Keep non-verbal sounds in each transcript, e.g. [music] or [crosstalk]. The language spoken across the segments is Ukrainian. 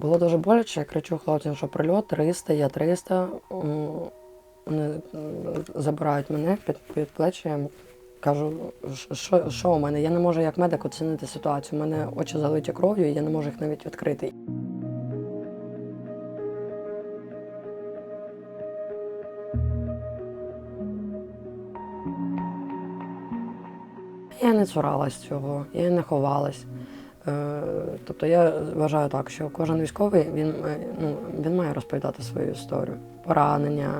Було дуже боляче, я кричу хлопцям, що прильот 300, я 300. Вони забирають мене під, під плечі. Кажу, що, що у мене? Я не можу як медик оцінити ситуацію. У мене очі залиті кров'ю, і я не можу їх навіть відкрити. Я не цуралась цього, я не ховалась. Е, Тобто я вважаю так, що кожен військовий він, е, ну, він має розповідати свою історію. Поранення,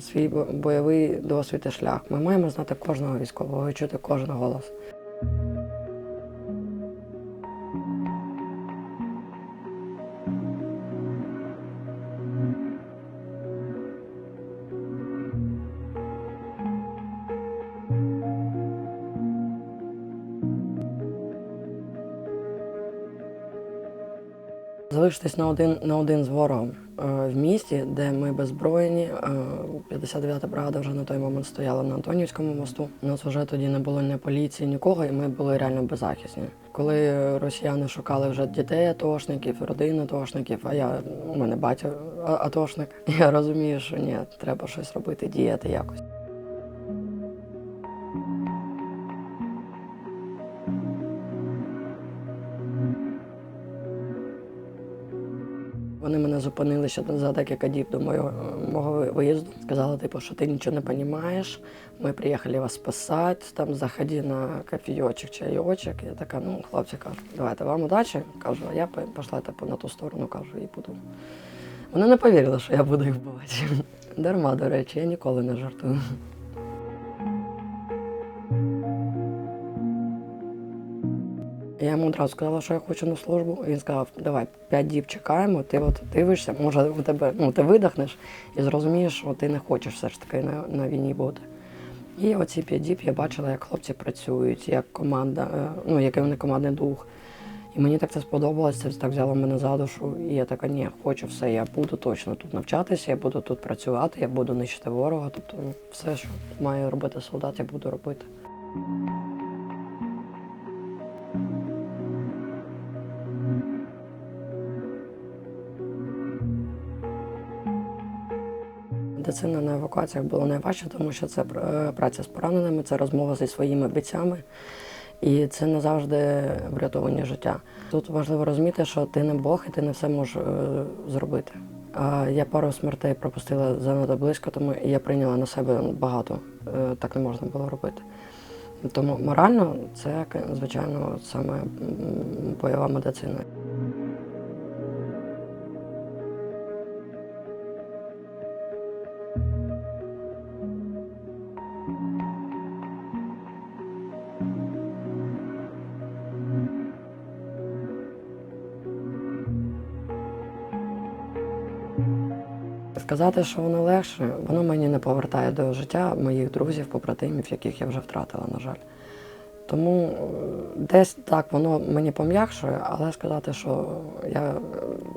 свій бойовий досвід і шлях. Ми маємо знати кожного військового і чути кожен голос. Залишитись на один на один з ворогом е, в місті, де ми беззброєні. Е, 59-та бригада вже на той момент стояла на Антонівському мосту. У нас вже тоді не було ні поліції, нікого, і ми були реально беззахисні. Коли росіяни шукали вже дітей атошників, родин атошників, а я у мене батя атошник, [laughs] я розумію, що ні, треба щось робити, діяти якось. Вони мене зупинили ще за декілька діб до мого, мого виїзду. Сказали, типу, що ти нічого не розумієш, ми приїхали вас спасати, там заходи на кофійочок, чайочок. Я така, ну, хлопці кажу, давайте вам удачі. Кажу, а я пішла типу, на ту сторону, кажу, і буду. Вони не повірили, що я буду їх вбивати. Дарма, до речі, я ніколи не жартую. Я йому одразу сказала, що я хочу на службу. Він сказав, давай п'ять діб чекаємо, ти от дивишся, може у тебе ну, ти видихнеш і зрозумієш, що ти не хочеш все ж таки на, на війні бути. І оці п'ять діб я бачила, як хлопці працюють, як команда, е, ну який вони командний дух. І мені так це сподобалось, це так взяло мене за душу. І я така, ні, хочу все, я буду точно тут навчатися, я буду тут працювати, я буду нищити ворога. Тобто ну, все, що має робити солдат, я буду робити. Медицина на евакуаціях було найважче, тому що це е, праця з пораненими, це розмова зі своїми бійцями, і це не завжди врятовані життя. Тут важливо розуміти, що ти не Бог і ти не все можеш е, зробити. Я пару смертей пропустила занадто близько, тому я прийняла на себе багато. Е, Так не можна було робити. Тому морально це, звичайно, саме бойова медицина. Сказати, що воно легше, воно мені не повертає до життя моїх друзів, побратимів, яких я вже втратила, на жаль. Тому е, десь так воно мені пом'якшує, але сказати, що я е,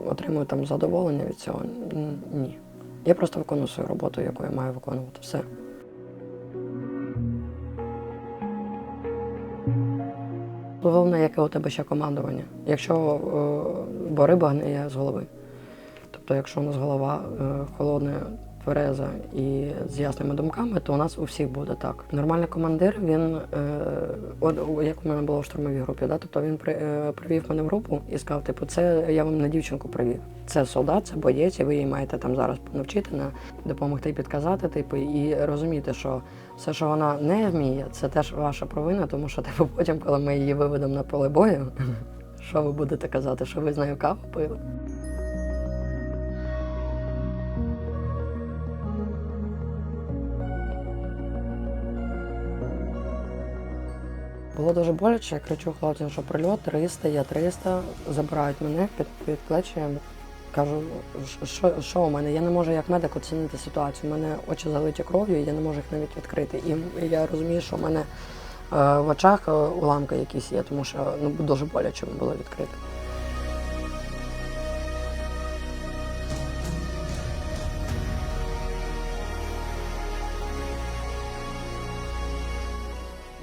отримую там задоволення від цього ні. Я просто виконую свою роботу, яку я маю виконувати. Все. Головне, яке у тебе ще командування. Якщо е, бо риба з голови. Тобто, якщо у нас голова е, холодна, твереза і з ясними думками, то у нас у всіх буде так. Нормальний командир, він, е, як у мене було в штурмовій групі, да? тобто він при, е, привів мене в групу і сказав, типу, це я вам на дівчинку привів. Це солдат, це боєць, і ви її маєте там зараз навчити, на, допомогти підказати, типу, і розуміти, що все, що вона не вміє, це теж ваша провина, тому що типу, потім, коли ми її виведемо на поле бою, [laughs] що ви будете казати, що ви з нею каву пили? Було дуже боляче, я кричу хлопцям, що прильот 300, я 300, забирають мене під, під плечі. Кажу, «Ш- що, що у мене? Я не можу як медик оцінити ситуацію. У мене очі залиті кров'ю, і я не можу їх навіть відкрити. І я розумію, що в мене е, в очах е, уламки якісь є, тому що ну, дуже боляче було відкрити.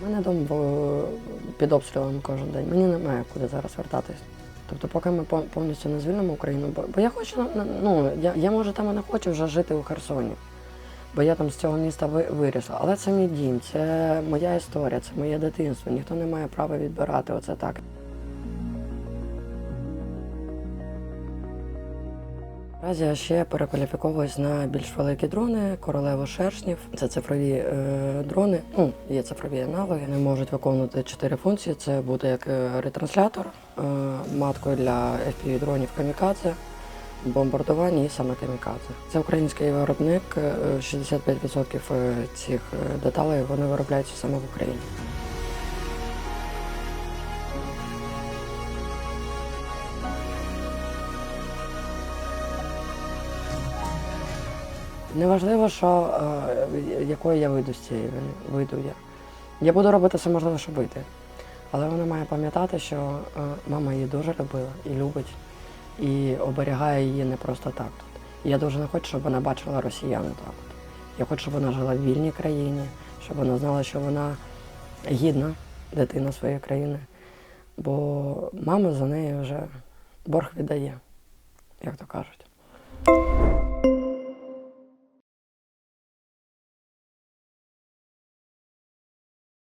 У мене дом під обстрілом кожен день. Мені немає куди зараз вертатись. Тобто, поки ми повністю не звільнимо Україну, бо, я хочу, ну, я, я може там і не хочу вже жити у Херсоні, бо я там з цього міста вирісла. Але це мій дім, це моя історія, це моє дитинство. Ніхто не має права відбирати оце так. Наразі я ще перекваліфіковуюсь на більш великі дрони, королеву шершнів. Це цифрові е, дрони. Ну, є цифрові аналоги. Вони можуть виконувати чотири функції. Це буде як е, ретранслятор, е, маткою для FPV дронів камікадзе, бомбардування і саме камікадзе. Це український виробник. е, 65% цих е, деталей вони виробляються саме в Україні. Неважливо, що е, якою я вийду з цієї війни, вийду я. Я буду робити все можливе, щоб вийти. Але вона має пам'ятати, що е, мама її дуже любила і любить, і оберігає її не просто так тут. Я дуже не хочу, щоб вона бачила росіян так. От. Я хочу, щоб вона жила в вільній країні, щоб вона знала, що вона гідна дитина своєї країни. Бо мама за неї вже борг віддає, як то кажуть.